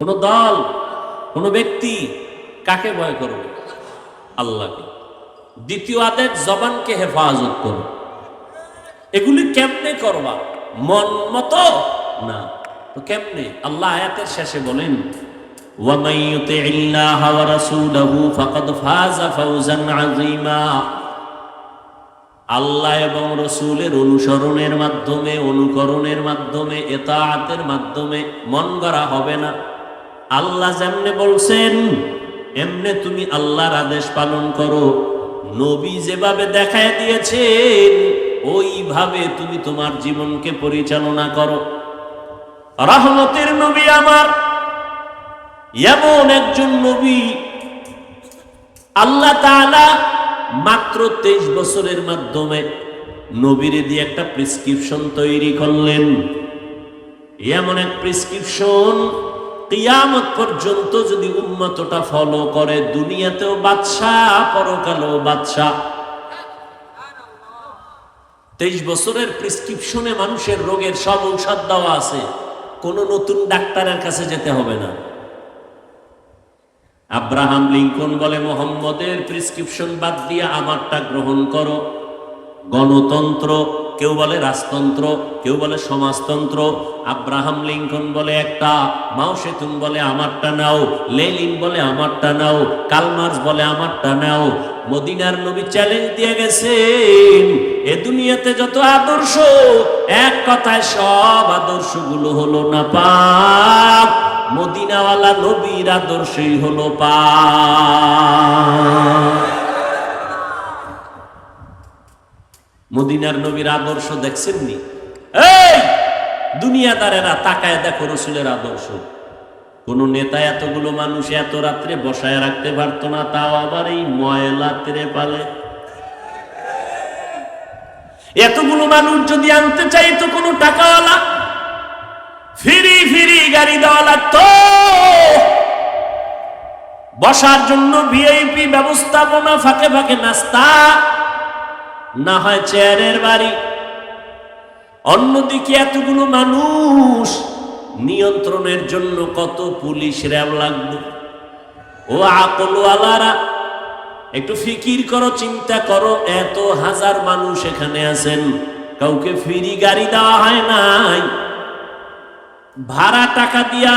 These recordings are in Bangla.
কোন দল কোন ব্যক্তি কাকে ভয় করবে আল্লাহকে দ্বিতীয় আদেশ জবানকে হেফাজত করো এগুলি কেমনে করবা মন মতো না তো কেমনে আল্লাহ আয়াতের শেষে বলেন وَمَن يُطِعِ اللَّهَ وَرَسُولَهُ فَقَدْ فَازَ فَوْزًا عَظِيمًا আল্লাহ এবং রসুলের অনুসরণের মাধ্যমে অনুকরণের মাধ্যমে এতাআতের মাধ্যমে মন গড়া হবে না আল্লাহ যেমনে বলছেন, এমনে তুমি আল্লাহর আদেশ পালন করো। নবী যেভাবে দেখায় দিয়েছেন, ওইভাবে তুমি তোমার জীবনকে পরিচালনা করো। রহমতের নবী আমার, এমন একজন নবী, আল্লাহ তাআলা মাত্র তেইশ বছরের মাধ্যমে নবীরে দিয়ে একটা প্রেসক্রিপশন তৈরি করলেন। এমন এক প্রেসক্রিপশন কিয়ামত পর্যন্ত যদি উন্মতটা ফলো করে, দুনিয়াতেও বাদশাহ, পরকালেও বাদশাহ। তেইশ বছরের প্রেসক্রিপশনে মানুষের রোগের সব ঔষধ দেওয়া আছে। কোনো নতুন ডাক্তারের কাছে যেতে হবে না। আব্রাহাম লিঙ্কন বলে, মোহাম্মদের প্রেসক্রিপশন বাদ দিয়ে আমারটা গ্রহণ করো। গণতন্ত্র, কেউ বলে রাজতন্ত্র, কেউ বলে সমাজতন্ত্র। আব্রাহাম লিঙ্কন বলে একটা, মাও সেতুন বলে আমারটা নাও লেলিন বলে আমারটা নাও, কালমার্স বলে আমারটা নাও। মদিনার নবী চ্যালেঞ্জ দিয়ে গেছেন, এ দুনিয়াতে যত আদর্শ, এক কথায় সব আদর্শগুলো হলো না পাপ। মদিনাওয়ালা নবীর আদর্শই হলো পা মদিনার নবীর আদর্শ দেখছেন নি এই দুনিয়াদারেরা তাকায় দেখো রসুলের আদর্শ। কোন নেতা এতগুলো মানুষ এত রাত্রে বসায় রাখতে পারতো না, তাও আবার এই ময়লা তেরে পালে। এতগুলো মানুষ যদি আনতে চাইতো কোনো টাকাওয়ালা, ফিরি ফিরি গাড়ি দেওয়া লাগতো। বসার জন্য ভিআইপি ব্যবস্থাপনা ফাঁকে ফাঁকে নাস্তা না হয় চেয়ারের বাড়ি। অন্যদিকে এতগুলো মানুষ নিয়ন্ত্রণের জন্য কত পুলিশ র্যাব লাগবে ও আকলওয়ালারা, একটু ফিকির করো, চিন্তা করো, এত হাজার মানুষ এখানে আছেন, কাউকে ফ্রি গাড়ি দেওয়া হয় নাই। ভাড়া টাকা দিয়া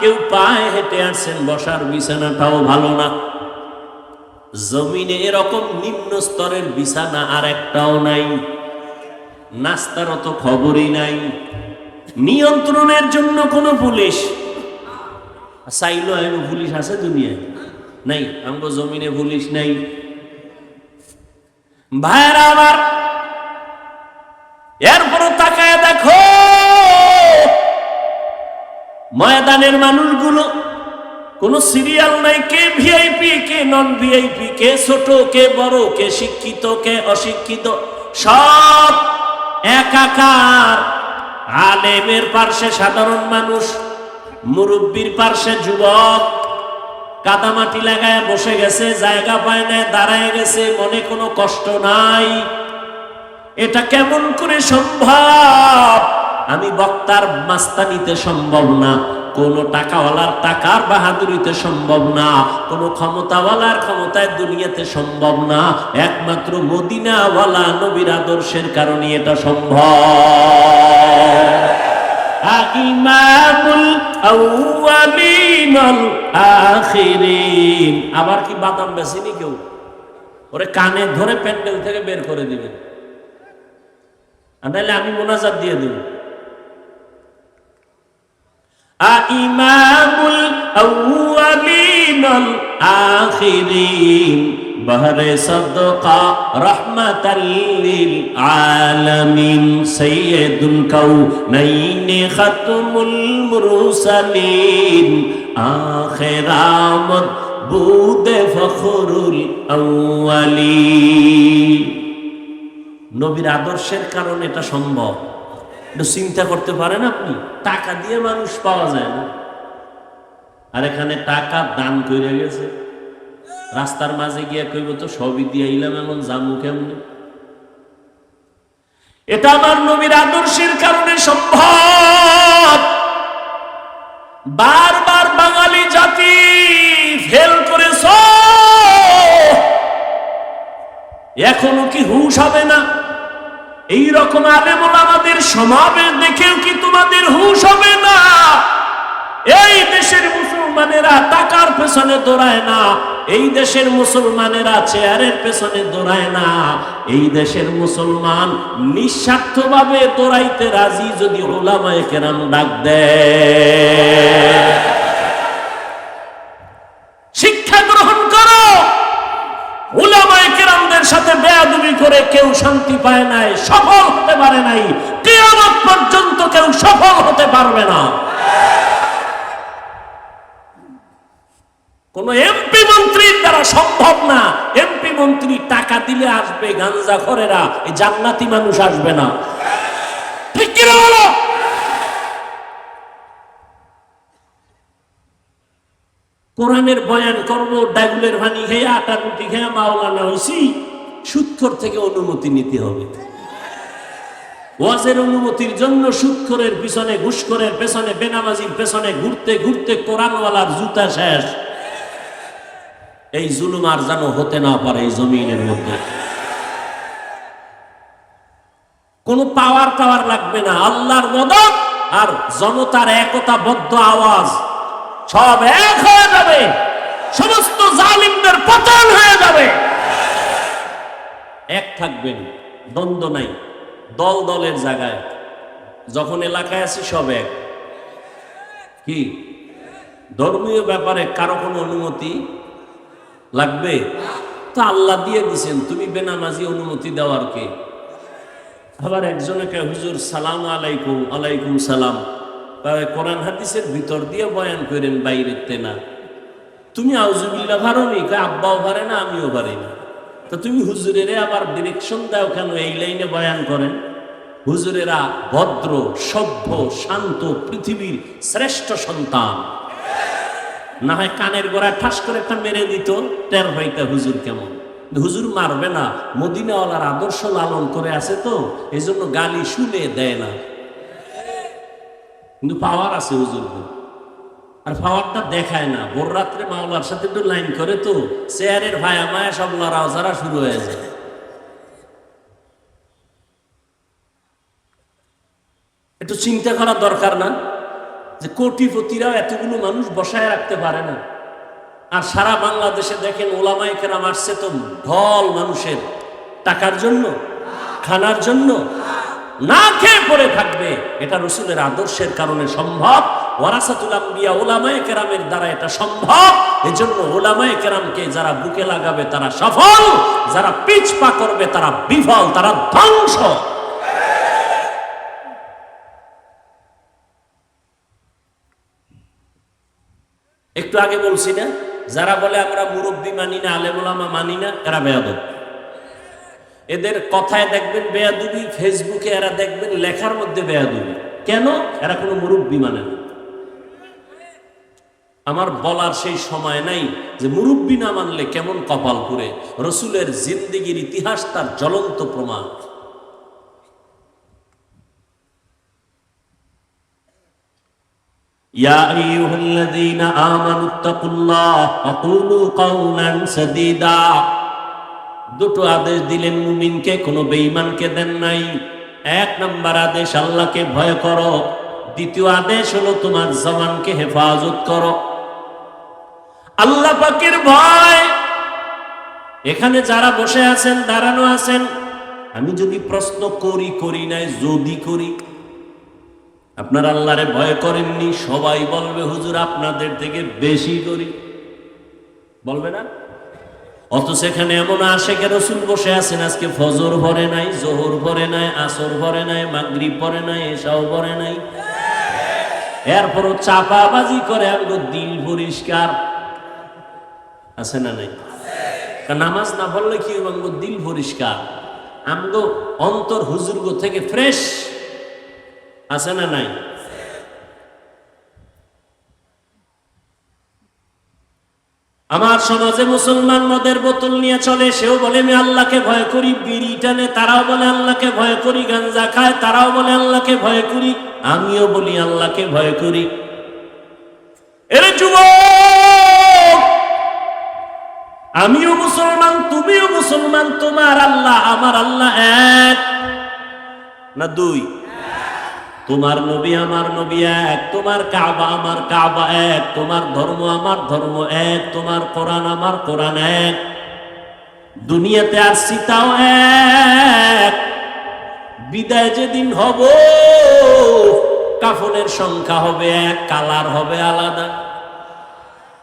কেউ পায়ে হেঁটে আসছেন, বসার বিছানাটাও ভালো না। জমিনে এরকম নিম্ন স্তরের বিছানা আর একটাও নাই। নাস্তার অত খবরই নাই। নিয়ন্ত্রণের জন্য কোনো পুলিশ? চাইলো এমন পুলিশ আছে দুনিয়ায়? নাই, আমগো জমিনে পুলিশ নাই। ভাইরা আমার, এরপরও তাকায় দেখো। ময়দানের মানুষগুলো কোনো সিরিয়াল নাই, কে ভিআইপি কে নন ভিআইপি কে ছোট, কে বড়, কে শিক্ষিত, কে অশিক্ষিত, সব একাকার আলেমের পার্শ্বে সাধারণ মানুষ, মুরব্বীর পার্শ্বে যুবক, কাদামাটি লাগায় বসে গেছে, জায়গা পায় না দাঁড়ায় গেছে, মনে কোনো কষ্ট নাই। এটা কেমন করে সম্ভব? আমি বক্তার মাস্তানিতে সম্ভব না। কোন টাকাওয়ালার টাকার বাহাদুরিতে সম্ভব না, কোন ক্ষমতাওয়ালার ক্ষমতায় দুনিয়াতে সম্ভব না। একমাত্র মদিনাওয়ালা নবীর আদর্শের কারণে এটা সম্ভব। আবার কি বাদাম বেশিনি কেউ? ওরে কানে ধরে প্যান্ডেল থেকে বের করে দিবেন। আমি মোনাজাত দিয়ে দেব। ইমামুল আউয়ালিন আল আখিরিন, বহরে সদকা রহমাতাল্লিল আলামিন সৈয়দুল কাউনাইন খাতমুল মুরসালিন। আখিরামত বুদে ফখরুল আউয়ালিন। নবীর আদর্শের কারণে এটা সম্ভব। একটু চিন্তা করতে পারেন আপনি, টাকা দিয়ে মানুষ পাওয়া যায় না। আর এখানে টাকা দান করে গেছে। রাস্তার মাঝে গিয়ে কইব, তো সবই দিয়ে আইলাম এমন জামু কেমনে? এটা আমার নবীর আদর্শের কারণে সম্ভব। বারবার বাঙালি জাতি ফেল করেছ। এখনও কি হুশ হবে না? এই রকম আলেমুল আমাদের সমাবেশ দেখেও কি তোমাদের হুশ হবে না? এই দেশের মুসলমানেরা টাকার পেছনে দৌড়ায় না, এই দেশের মুসলমানেরা চেয়ারের পেছনে দৌড়ায় না, এই দেশের মুসলমান নিঃস্বার্থভাবে দৌড়াইতে রাজি যদি ওলামায়ে কেরাম ডাক দেয় শিক্ষা গ্রহণ করো উলামায়ে কেরামদের সাথে বেয়াদবি করে কেউ শান্তি পায় নাই, সফল হতে পারে নাই, কিয়ামত পর্যন্ত কেউ সফল হতে পারবে না। কোন এমপি মন্ত্রীর দ্বারা সম্ভব না। এমপি মন্ত্রী টাকা দিলে আসবে, গাঞ্জা খরেরা, এই জান্নাতি মানুষ আসবে না। ঠিক কিনা বলো? কোরআনের বয়ান করব ডাগুলের ভানি খেয়ে আটা রুটি খেয়ে মাওলানা হয়েছি সুৎখর থেকে অনুমতি নিতে হবে। ওয়াজের অনুমতির জন্য সুৎখরের পিছনে, ঘুষখরের পেছনে, বেনামাজির পেছনে ঘুরতে ঘুরতে কোরআনওয়ালার জুতা শেষ। এই জুলুম আর যেন হতে না পারে এই জমিনের মধ্যে। কোন পাওয়ার টাওয়ার লাগবে না, আল্লাহর মদত আর জনতার একতাবদ্ধ আওয়াজ। সব এক হয়ে যাবে, সমস্ত জালিমদের পতন হয়ে যাবে। এক থাকবেন, দ্বন্দ্ব নাই। দল দলের জায়গায়। যখন এলাকায় আছি, সব এক। কি? ধর্মীয় ব্যাপারে কারও কোনো অনুমতি লাগবে? তো আল্লাহ দিয়ে দিছেন। তুমি বেনামাজি অনুমতি দেওয়ার কে? আবার একজনকে হুজুর, সালাম আলাইকুম আলাইকুম সালাম। কোরআন হাদিসের ভিতর দিয়ে বয়ান করেন বাইরের তেনা তুমি আউজুবিল্লা ভারনি? কয়, আব্বাও পারে না, আমিও পারি না। তা তুমি হুজুরেরে আবার ডিরেকশন দাও কেন? এই লাইনে বয়ান করেন। হুজুরেরা ভদ্র, সভ্য, শান্ত পৃথিবীর শ্রেষ্ঠ সন্তান। না হয় কানের গোড়ায় ঠাস করে একটা মেরে দিত, টের হইতে হুজুর কেমন? হুজুর মারবে না, মদিনাওয়ালার আদর্শ লালন করে আছে তো এই জন্য গালি শুলে দেয় না। কিন্তু পাওয়ার আছে হুজুর আর পাওয়ারটা দেখায় না। ভোর রাত্রে মাওলার সাথে একটু লাইন করে তো, চেয়ারের ভায়া মায়া সব লড়াও ছাড়া শুরু হয়ে যায়। একটু চিন্তা করা দরকার না যে কোটিপতিরাও এতগুলো মানুষ বসায় রাখতে পারে না। আর সারা বাংলাদেশে দেখেন ওলামাই কেরাম আসছে তো ঢল মানুষের। টাকার জন্য? খানার জন্য? না খেয়ে পড়ে থাকবে। এটা রসুলের আদর্শের কারণে সম্ভব। দ্বারা এটা সম্ভব। কেরামকে যারা বুকে লাগাবে তারা সফল, যারা পা করবে তারা বিফল, তারা ধ্বংস। একটু আগে বলছি না, যারা বলে আমরা মুরব্বী মানি না আলেমুলামা মানি না, এরা বেয়াদব। এদের কথায় দেখবেন বেয়াদুবি ফেসবুকে এরা দেখবেন লেখার মধ্যে বেয়াদুবি কেন এরা কোনো মুরব্বী মানে না আমার বলার সেই সময় নাই যে মুরব্বী না মানলে কেমন কপাল পুরে রসুলের জিন্দিগির ইতিহাস তার জ্বলন্ত প্রমাণ يا أيها الذين آمنوا اتقوا الله وقولوا قولا سديدا দুটো আদেশ দিলেন মুমিনকে, কোনো বেঈমানকে দেন নাই। এক নম্বর আদেশ, আল্লাহকে ভয় করো। দ্বিতীয় আদেশ হলো তোমার জবানকে হেফাজত করো। আল্লাহ পাকের ভয়। এখানে যারা বসে আছেন, দাঁড়ানো আছেন, আমি যদি প্রশ্ন করি করি নাই, যদি করি, আপনার আল্লাহরে ভয় করেননি, সবাই বলবে, হুজুর আপনাদের থেকে বেশি করি। বলবে না? অত সেখানে এমন আশেকে রসুল বসে আছেন, আজকে ফজর ভরে নাই, জোহর ভরে নাই, আসর ভরে নাই, মাগরিব ভরে নাই এসাও ভরে নাই। এরপরও চাপাবাজি করে আমগো দিল পরিষ্কার। আছে না নাই? নামাজ না পড়লে কি আমগো দিল পরিষ্কার। আমগো অন্তর হুজুরগো থেকে ফ্রেশ। আছে না নাই? আমার সমাজে মুসলমান মদের বোতল নিয়ে চলে, সেও বলে, আমি আল্লাহকে ভয় করি। বিড়ি টানে, তারাও বলে, আল্লাহকে ভয় করি। গাঞ্জা খায়, তারাও বলে, আল্লাহকে ভয় করি। আমিও বলি, আল্লাহকে ভয় করি। যুবক! আমিও মুসলমান, তুমিও মুসলমান, তোমার আল্লাহ, আমার আল্লাহ এক না দুই? তোমার নবী আমার নবী এক, তোমার কাবা আমার কাবা এক, তোমার ধর্ম আমার ধর্ম এক, তোমার কোরআন আমার কোরআন এক। দুনিয়াতে আর সীতাও এক। বিদায় যেদিন হব, কাফনের সংখ্যা হবে এক, কালার হবে আলাদা।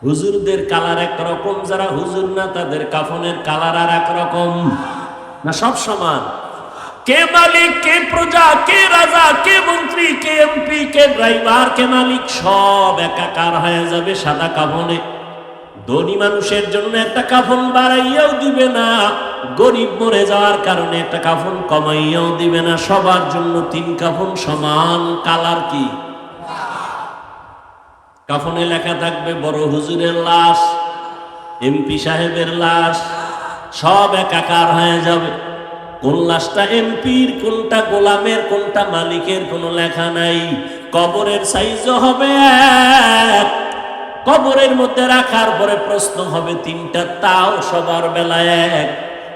হুজুরদের কালার এক রকম, যারা হুজুর না, তাদের কাফনের কালার আর এক রকম। না, সব সমান। কে মালিক, কে প্রজা, কে রাজা, কে মন্ত্রী, কে এমপি, কে ড্রাইভার, কে মালিক, সব একাকার হয়ে যাবে সাদা কাফনে। ধনী মানুষের জন্য একটা কাফন বাড়াইয়াও দিবে না। গরিব মরে যাওয়ার কারণে একটা কাফন কমাইয়াও দিবে না। সবার জন্য তিন কাফন সমান, কালার কি? কাফনে লেখা থাকবে, বড় হুজুরের লাশ, এমপি সাহেবের লাশ, সব একাকার হয়ে যাবে। কোন লাশটা এমপির, কোনটা গোলামের, কোনটা মালিকের, কোনো লেখা নাই। কবরের সাইজও হবে এক। কবরের মধ্যে রাখার পরে প্রশ্ন হবে তিনটা, তাও সবার বেলায় এক।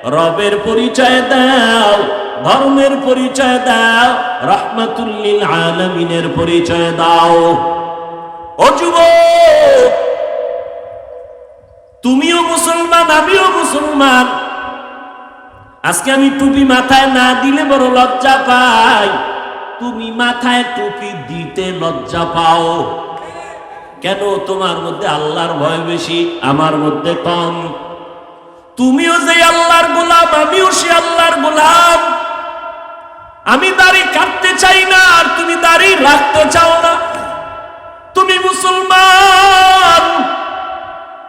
রবের পরিচয় দাও, ধর্মের পরিচয় দাও, রহমাতুল্লিল আলমিনের পরিচয় দাও। ও যুবক, তুমিও মুসলমান, আমিও মুসলমান। আজকে আমি টুপি মাথায় না দিলে বড় লজ্জা পাই। তুমি মাথায় টুপি দিতে লজ্জা পাও। কেন তোমার মধ্যে আল্লাহর ভয় বেশি, আমার মধ্যে কম? তুমিও যে আল্লাহর গোলাম, আমিও সে আল্লাহর গোলাম। আমি দাড়ি কাটতে চাই না, আর তুমি দাড়ি রাখতে চাও না। তুমি মুসলমান।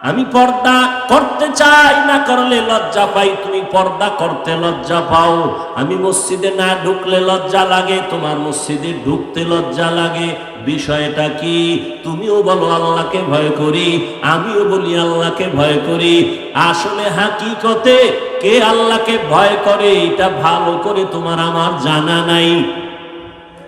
আমি পর্দা করতে চাই না করলে লজ্জা পাই, তুমি পর্দা করতে লজ্জা পাও। আমি মসজিদে না ঢুকলে লজ্জা লাগে, তোমার মসজিদে ঢুকতে লজ্জা লাগে। বিষয়টা কি? তুমিও বলো, আল্লাহকে ভয় করি, আমিও বলি, আল্লাহকে ভয় করি। আসলে হাকিকতে কে আল্লাহকে ভয় করে, এটা ভালো করে তোমার আমার জানা নাই।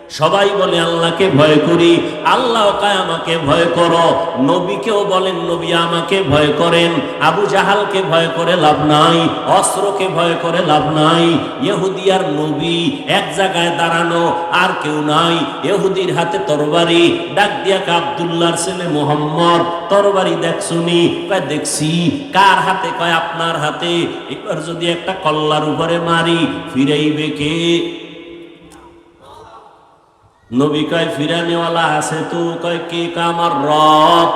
সবাই বলে, আল্লাহকে ভয় করি। আল্লাহ আমাকে ভয় করো। নবীকেও বলেন, নবী আমাকে ভয় করেন। আবু জাহালকে ভয় করে লাভ নাই অস্ত্রকে ভয় করে লাভ নাই। ইহুদি আর নবী এক জায়গায় দাঁড়ানো, আর কেউ নাই। ইহুদির হাতে তরবারি, ডাক দিয়া আব্দুল্লাহর ছেলে মোহাম্মদ, তরবারি দেখছুনি কয়, দেখছি। কার হাতে? কয়, আপনার হাতে। এবার যদি একটা কল্লার উপরে মারি, ফিরাইবে কে? নবী কয়, ফিরানেওয়ালা আছে তু? কয়, কে কামার রব?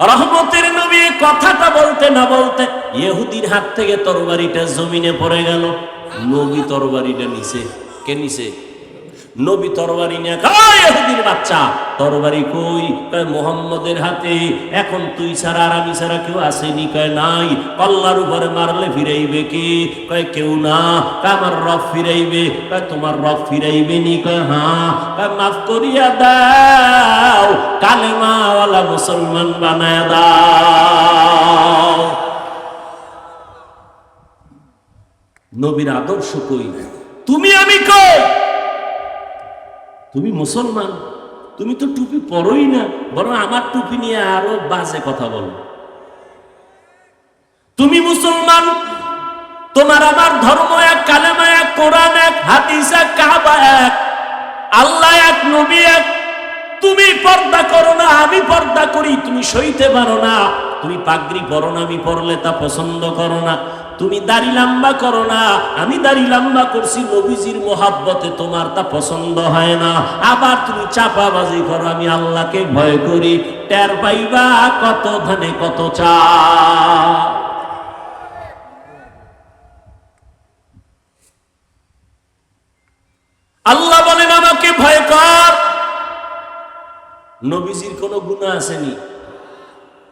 রহমতের নবী কথাটা বলতে না বলতে ইহুদির হাত থেকে তরবারিটা জমিনে পড়ে গেল। নবী তরবারিটা নিছে কে নিছে নবী তরবারি নিয়ে কয়, ইহুদির বাচ্চা, তরবারি কই? কয়, মোহাম্মদের হাতে। এখন তুই ছাড়া আর আমি ছাড়া কেউ আসেনি। কয়, নাই। কল্লার উপরে মারলে ফিরাইবে কে? কয়, কেউ না। আমার রব ফিরাইবে। কয়, তোমার রব ফিরাইবে নি? কয় হ্যাঁ। কয়, মাফ করিয়া দাও। কালেমাওয়ালা মুসলমান বানায় দাও। নবীর আদর্শ কই? তুমি আমি কই? তুমি মুসলমান, তুমি তো টুপি পরোই না, বরং আমার টুপি নিয়ে আরও বাজে কথা বলো। তুমি মুসলমান, তোমার আমার ধর্ম এক, কালেমা এক, কোরআন এক, হাদিস এক, কাবা এক, আল্লাহ এক, নবী এক। তুমি পর্দা করো না, আমি পর্দা করি, তুমি সইতে পারো না। তুমি পাগড়ি পরো না, আমি পরলে তা পছন্দ করো না। তুমি দাড়ি লম্বা করো না। আমি দাড়ি লম্বা করছি, নবীজির মোহাব্বতে তোমার তা পছন্দ হয় না। আবার তুমি চাপাবাজি করো, আমি আল্লাহকে ভয় করি। টের পাইবা কত ধানে, কত চা। আল্লাহ বলেন, আমাকে ভয় কর। নবীজির কোনো গুণা আসেনি।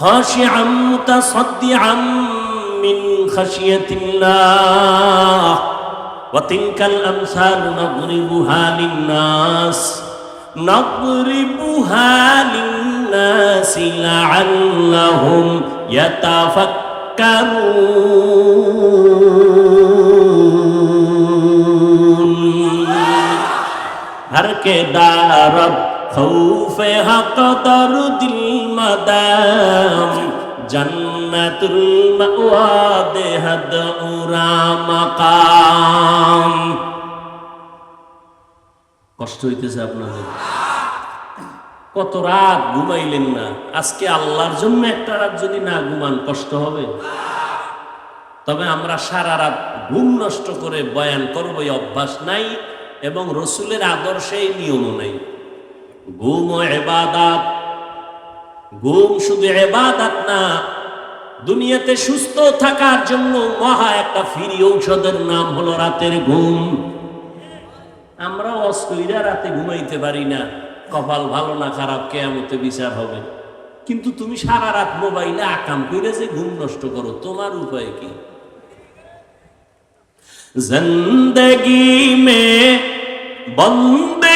خاشعا متصدعا من خشية الله. وتلك الأمثال نضربها للناس. نضربها للناس لعلهم يتفكرون. هركي دار رب খৌফে হক দরুদিল মদাম জন্নতুল মাওয়া দেহদ উরা মাকাম কষ্ট হইতেছে আপনাদের। কত রাত ঘুমাইলেন না। আজকে আল্লাহর জন্য একটা রাত যদি না ঘুমান, কষ্ট হবে? তবে আমরা সারা রাত ঘুম নষ্ট করে বয়ান করব, এই অভ্যাস নাই এবং রসুলের আদর্শে নিয়মও নাই। ঘুম ও এবাদাত ঘুম শুধু এবাদাত না, দুনিয়াতে সুস্থ থাকার জন্য মহা একটা ফিরি ঔষধের নাম হলো রাতের ঘুম। আমরা অস্কইরা রাতে ঘুমাইতে পারি না। কপাল ভালো না, খারাপ, কেয়ামতে বিচার হবে। কিন্তু তুমি সারা রাত মোবাইলে আকাম করে যে ঘুম নষ্ট করো, তোমার উপায় কি? জিন্দগি মে বন্দে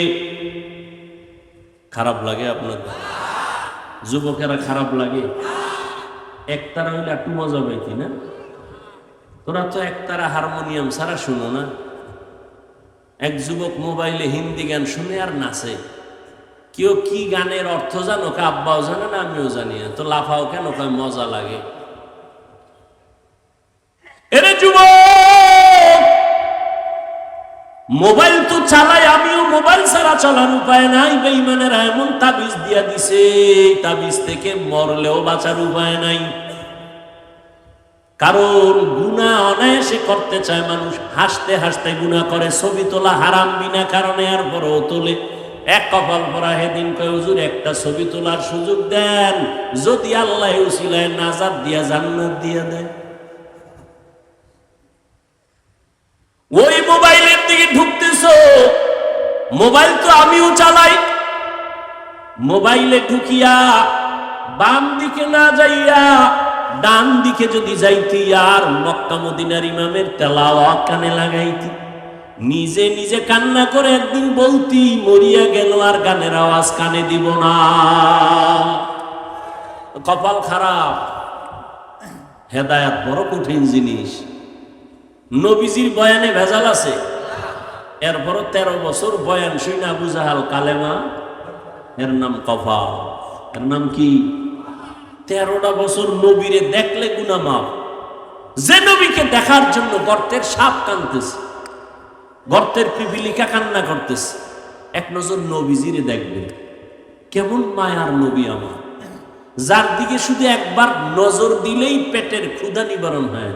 খারাপ লাগে আপনাদের যুবকেরা খারাপ লাগে। একতারা হইলে একটু মজা পাইতি না? তোরা তো একতারা হারমোনিয়াম ছাড়া শুনো না। এক যুবক মোবাইলে হিন্দি গান শুনে আর নাচে। কেউ কি গানের অর্থ জানো কা আব্বাও জানে না, আমিও জানি না। তো লাফাও কেন, কয় মজা লাগে। এরে যুবক! মোবাইল তো চালাই, আমিও মোবাইল ছাড়া চলার উপায় নাই। বেইমানেরা এমন তাবিজ দিয়া দিছে তাবিজ থেকে মরলেও বাঁচার উপায় নাই। কারণ গুণা অনায়াসে করতে চায় মানুষ, হাসতে হাসতে গুণা করে, ছবি তোলা হারাম বিনা কারণে আর বড় তোলে। এক কপাল পরা হেদিন কয়, হুজুর, একটা ছবি তোলার সুযোগ দেন। যদি আল্লাহ উসিলায় নাজাদ দিয়া, জান্নাত দিয়া দেয়। ওই ঢুকতেছ মোবাইল তো আমিও চালাই। মোবাইলে ঢুকিয়া বাম দিকে না যাইয়া ডান দিকে যদি যাইতি আর মক্কা মদিনার ইমামের তেলাওয়া কানে লাগাইতি। নিজে নিজে কান্না করে একদিন বলতি, মরিয়া গেল আর গানের আওয়াজ কানে দিব না। কপাল খারাপ। হেদায়াত বড় কঠিন জিনিস। নবীজির বয়ানে ভেজাল আছে। এরপরও তেরো বছর বয়ান শুনে আবু জাহাল কালেমা। এর নাম কফা। এর নাম কি? তেরোটা বছর নবীরে দেখলে গুনা মাপ যে নবীকে দেখার জন্য গর্তের সাপ কানতেছে, গর্তের পিপিলিকা কান্না করতেছে, এক নজর নবীজিরে দেখবে। কেমন মায়ার নবী আমার। যার দিকে শুধু একবার নজর দিলেই পেটের ক্ষুধা নিবারণ হয়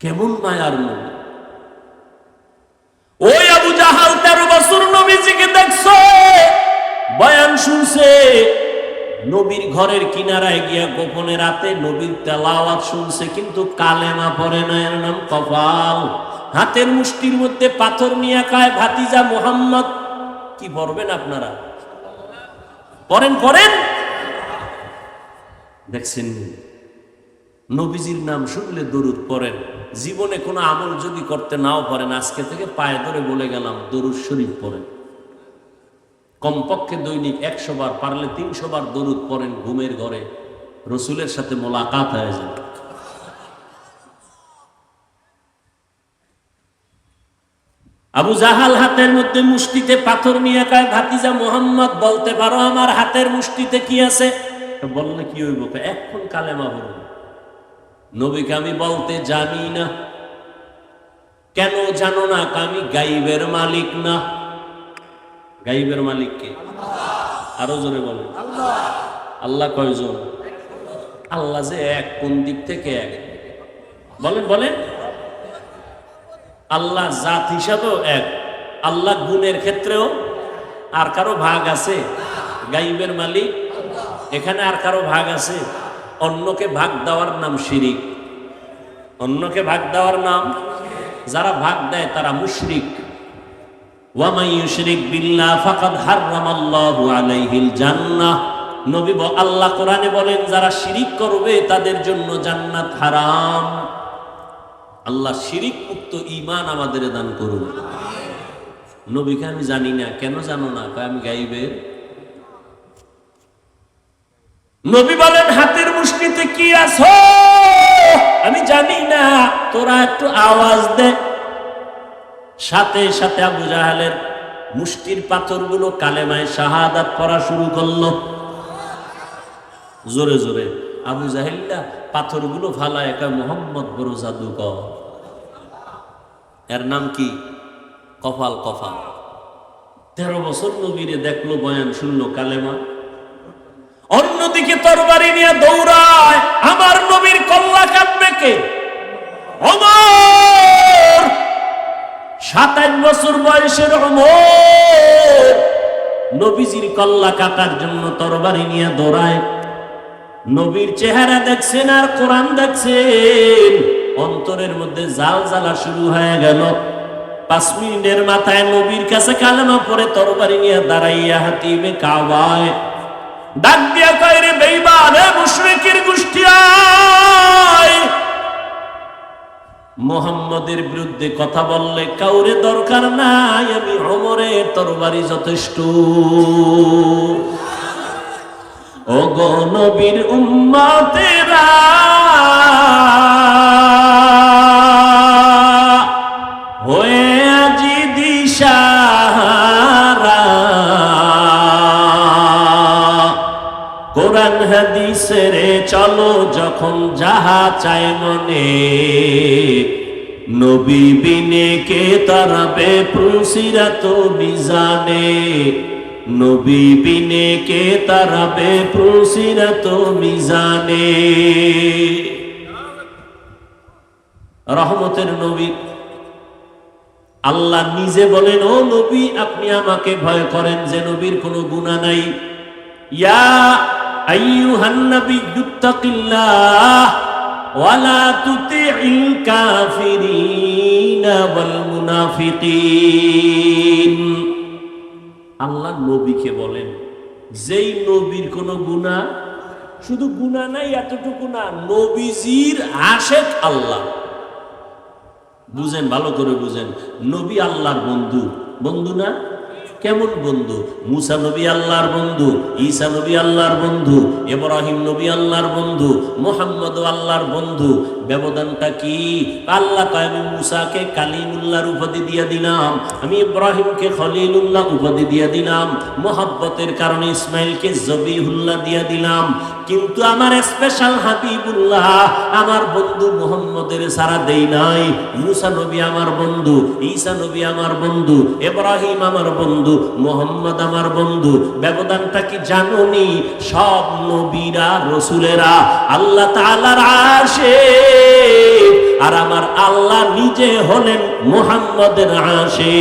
কেমন মায়ার নবী। ওই আবু জাহাল তেরো বছর নবীজিকে দেখছ। বয়ান শুনছে, নবীর ঘরের কিনারায় গিয়া গোপনে রাতে নবীর তেলাওয়াত শুনছে, কিন্তু কালেমা পড়ে না, এর নাম কপাল। হাতের মুষ্টির মধ্যে পাথর নিয়ে কায়, ভাতিজা মোহাম্মদ। কি পড়বেন আপনারা? পড়েন পড়েন। দেখছেন নবীজির নাম শুনলে দরুদ পড়েন। জীবনে কোনো আমল যদি করতে নাও পারেন, আজকে থেকে পায়ে ধরে বলে গেলাম, দরুদ শরীফ পড়েন। কমপক্ষে দৈনিক একশো বার পারলে তিনশো বার দরুদ পড়েন ঘুমের ঘরে, রসুলের সাথে মোলাকাত হয়ে যাবে আবু জাহাল হাতের মধ্যে মুষ্টিতে পাথর নিয়ে কায়, ভাতিজা মোহাম্মদ, বলতে পারো আমার হাতের মুষ্টিতে কি আছে? বললে কি হইব? এখন কালেমা বলব নবীকে আমি বলতে জানি না। কেন জানো না আমি গাইবের মালিক না? গাইবের মালিক কে? আরও জোরে বলেন। আল্লাহ কয়জন? আল্লাহ যে এক, কোন দিক থেকে এক? বলেন বলেন। আল্লাহ জাত হিসাবেও এক। আল্লাহ গুণের ক্ষেত্রেও আর কারও ভাগ আছে? গাইবের মালিক? এখানে আর কারও ভাগ আছে? অন্যকে ভাগ দেওয়ার নাম শিরিক। অন্যকে ভাগ দেওয়ার নাম, যারা ভাগ দেয় তারা মুশরিক। আল্লাহ কোরআনে বলেন, যারা শিরিক করবে তাদের জন্য জান্নাত হারাম। আল্লাহ শিরিক মুক্ত ঈমান আমাদের দান করুন। নবীকে আমি জানি না, কেন জানো না? আমি গাইবের? নবী বলেন, হাতের মুষ্টিতে কি আছো? আমি জানি না, তোরা একটু আওয়াজ দে। সাথে সাথে আবু জাহালের মুষ্টির পাথরগুলো কালেমায় শাহাদাত পড়া শুরু করল। জোরে জোরে, আবু জাহিল্লা পাথরগুলো ভালা একা মোহাম্মদ বড় জাদুকর। এর নাম কি? কপাল কপাল তেরো বছর নবীরে দেখল, বয়ান শুনলো, কালেমা। অন্যদিকে তরবারি নিয়ে দৌড়ায়। আমার নবীর কল্লা কাটবে কে? অমর সাতাশ বছর বয়সের অমর নবীজির কল্লা কাটার জন্য তরবারি নিয়ে দৌড়ায়। নবীর চেহারা দেখছেন আর কোরআন দেখছেন। অন্তরের মধ্যে জাল জ্বালা শুরু হয়ে গেল। পাঁচ মিনিটের মাথায় নবীর কাছে কালেমা পরে তরবারি নিয়ে দাঁড়াইয়া হাতিমে কাবায় গোষ্ঠী মোহাম্মদের বিরুদ্ধে কথা বললে কাউরে দরকার নাই, আমি অমরের তরবারি যথেষ্ট। ও গো নবীর উম্মতেরা। চলো যখন যাহা চায় মনে। নবী বিনে কে তারাবে প্রসিরাত মিজানে নবী বিনে কে তারাবে প্রসিরাত মিজানে রহমতের নবী, আল্লাহ নিজে বলেন, ও নবী, আপনি আমাকে ভয় করেন যে নবীর কোনো গুণা নাই। ইয়া আল্লাহ নবীকে বলেন, যেই নবীর কোনো গুণা শুধু গুণা নাই, এতটুকু না, নবীজির আশেক আল্লাহ। বুঝেন, ভালো করে বুঝেন, নবী আল্লাহর বন্ধু। বন্ধু না? কেমন বন্ধু? মুসা নবী আল্লাহর বন্ধু, ঈসা নবী আল্লাহর বন্ধু এব্রাহিম নবী আল্লাহর বন্ধু মোহাম্মদ আল্লাহর বন্ধু। ব্যবধানটা কি? আল্লাহ কয়, আমি মুসাকে কালিমুল্লাহর উপাধি দিয়ে দিলাম, আমি ইব্রাহিমকে খলিলুল্লাহ উপাধি দিয়ে দিলাম, মোহাব্বতের কারণে ইসমাইলকে জবিহুল্লাহ দিয়ে দিলাম। কিন্তু আমার স্পেশাল হাবিবুল্লাহ আমার বন্ধু মোহাম্মদের সারা দেই নাই। মুসা নবী আমার বন্ধু, ঈসা নবী আমার বন্ধু, ইব্রাহিম আমার বন্ধু, মোহাম্মদ আমার বন্ধু। ব্যবধানটা কি জানুনি সব নবীরা, রসুলেরা আল্লাহ তাআলার আসে আর আমার আল্লাহ নিজে হলেন মোহাম্মদের আসে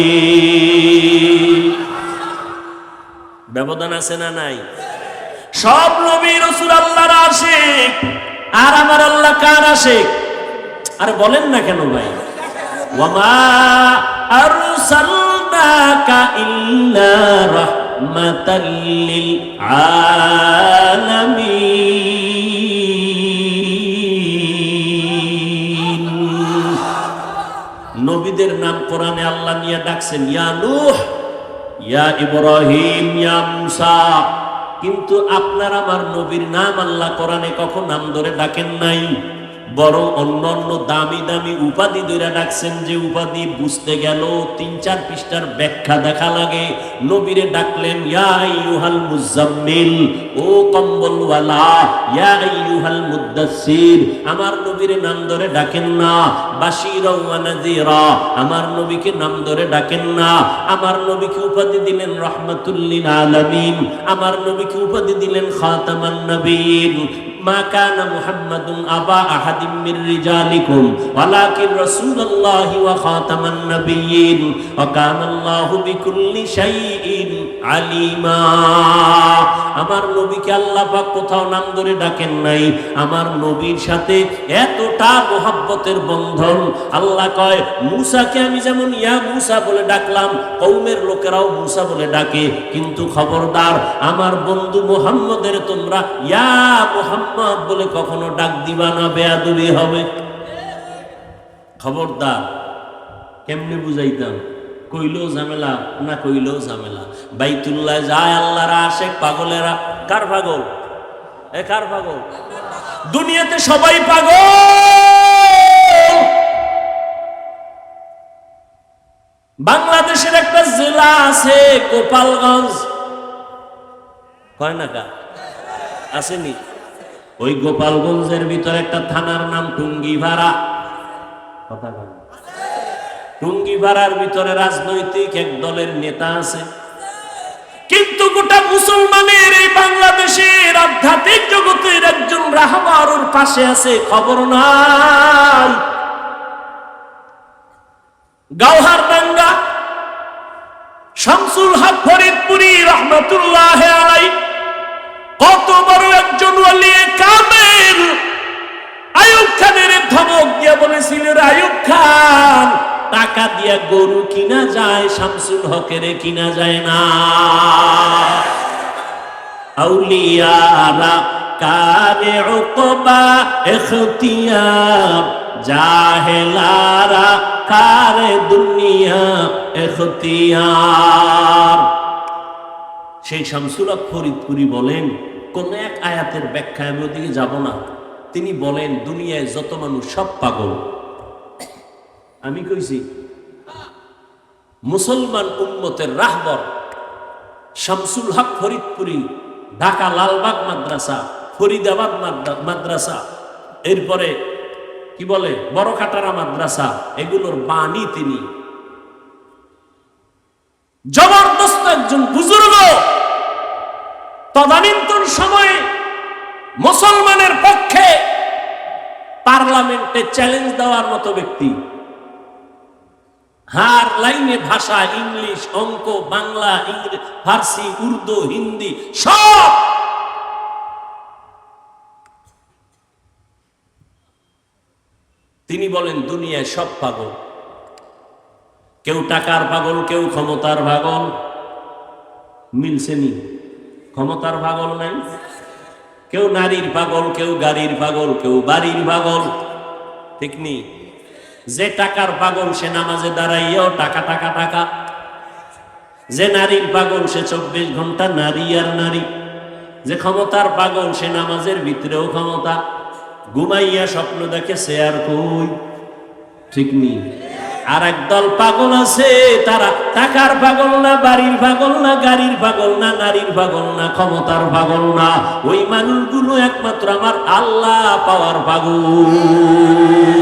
ব্যবধান আছে না নাই? সব নবী রসুল আল্লাহর আশেক আর আমার আল্লাহ কার আশেক? আর বলেন না কেন ভাই? ওয়ামা আরসালনাকা ইল্লা রাহমাতাল লিল আলামিন। নবীদের নাম কোরআনে আল্লাহ নিয়ে ডাকছেন, ইয়া নূহ, ইয়া ইব্রাহিম, ইয়া মুসা। কিন্তু আপনার আমার নবীর নাম আল্লাহ কোরআনে কখন নাম ধরে ডাকেন নাই? বরং অন্য অন্য দামি দামি উপাধি ধরে ডাকছেন যে উপাধি বুঝতে গেল, তিন চার পৃষ্ঠার ব্যাখ্যা দেখা লাগে। নবীরে ডাকলেন, ইয়া আইয়ুহাল মুজাম্মিল, ও কম্বলওয়ালা, ইয়া আইয়ুহাল মুদ্দাসসির আমার নবীরে নাম ধরে ডাকেন না। ওয়া আমার নবীকে নাম ধরে ডাকেন না। আমার নবীকে উপাধি দিলেন রাহমাতুল্লিল আলামিন, আমার নবীকে উপাধি দিলেন খাতামান নবীন মা কানা মুহাম্মাদুন আবা আহাদিম মির রিজালিকুম, ওয়ালাকিন রাসূলুল্লাহি ওয়া খাতামান নবিয়্যিন, ওয়া কানা আল্লাহু বিকুল্লি শাইইন আলিমা, আমার নবীকে আল্লাহ পাক কোথাও নাম ধরে ডাকেন নাই। আমার নবীর সাথে এতটা মোহাব্বতের বন্ধন। আল্লাহ কয়, মূসাকে আমি যেমন ইয়া মূসা বলে ডাকলাম কৌমের লোকেরাও মূসা বলে ডাকে। কিন্তু খবরদার, আমার বন্ধু মোহাম্মদের তোমরা ইয়া মোহাম্মদ বলে কখনো ডাক দিবা না, বেয়াদবি হবে। খবরদার, কেমনে বুঝাইতাম? কইলেও ঝামেলা, না কইলেও ঝামেলা। বাইতুল্লাহ যায় আল্লাহরা আসে পাগলেরা। কার পাগল? এ কার পাগল? দুনিয়াতে সবাই পাগল! বাংলাদেশের একটা জেলা আছে, গোপালগঞ্জ। কয় না কা আসেনি? ওই গোপালগঞ্জের ভিতরে একটা থানার নাম টুঙ্গিভাড়া। কথা বল টুঙ্গিভাড়ার ভিতরে রাজনৈতিক এক দলের নেতা আছে। কিন্তু গোটা মুসলমানের এই বাংলাদেশের আধ্যাত্মিক জগতের একজন রাহবার ওর পাশে আছে, খবর নাই। গাওহার শামসুল হক ফরিদপুরি রহমতুল্লাহ আলাই কত বড় একজন কামেল। আয়ুব খানের ধমক দিয়ে বলেছিলেন আয়ুব খান টাকা দিয়া গরু কিনা যায়, শামসুল হকের কিনা যায় না। আউলিয়ারা কারে উকবা এখতিয়ার জাহেলারা কারে দুনিয়া এখতিয়ার সেই শামসুল হক ফরিদপুরি বলেন, কোন এক আয়াতের ব্যাখ্যা আমি ওদিকে যাব না। তিনি বলেন, দুনিয়ায় যত মানুষ সব পাগল। আমি কইছি, মুসলমান উম্মতের রাহবর শামসুল হক ফরিদপুরি, ঢাকা লালবাগ মাদ্রাসা, ফরিদাবাদ মাদ্রাসা, এরপরে কি বলে বড় কাটারা মাদ্রাসা, এগুলোর বাণী তিনি। জবরদস্ত একজন বুজুর্গ, তদানীন্তন সময়ে মুসলমানের পক্ষে পার্লামেন্টে চ্যালেঞ্জ দেওয়ার মতো ব্যক্তি। হার লাইনে ভাষা, ইংলিশ, অঙ্ক, বাংলা ইংরেজি ফার্সি, উর্দু, হিন্দি, সব তিনি বলেন, দুনিয়ায় সব পাগল। কেউ টাকার পাগল, কেউ ক্ষমতার পাগল। মিলছেনি ক্ষমতার পাগল নাই? কেউ নারীর পাগল, কেউ গাড়ির পাগল, কেউ বাড়ির পাগল। ঠিক নি? যে টাকার পাগল সে নামাজে দাঁড়াইয়াও টাকা টাকা টাকা। যে নারীর পাগল সে চব্বিশ ঘণ্টা নারী আর নারী। যে ক্ষমতার পাগল সে নামাজের ভিতরেও ক্ষমতা। ঘুমাইয়া স্বপ্ন দেখে সে আর কই? ঠিক নেই আর একদল পাগল আছে, তারা টাকার পাগল না, বাড়ির পাগল না, গাড়ির পাগল না, নারীর পাগল না, ক্ষমতার পাগল না। ওই মানুষগুলো একমাত্র আমার আল্লাহ পাওয়ার পাগল।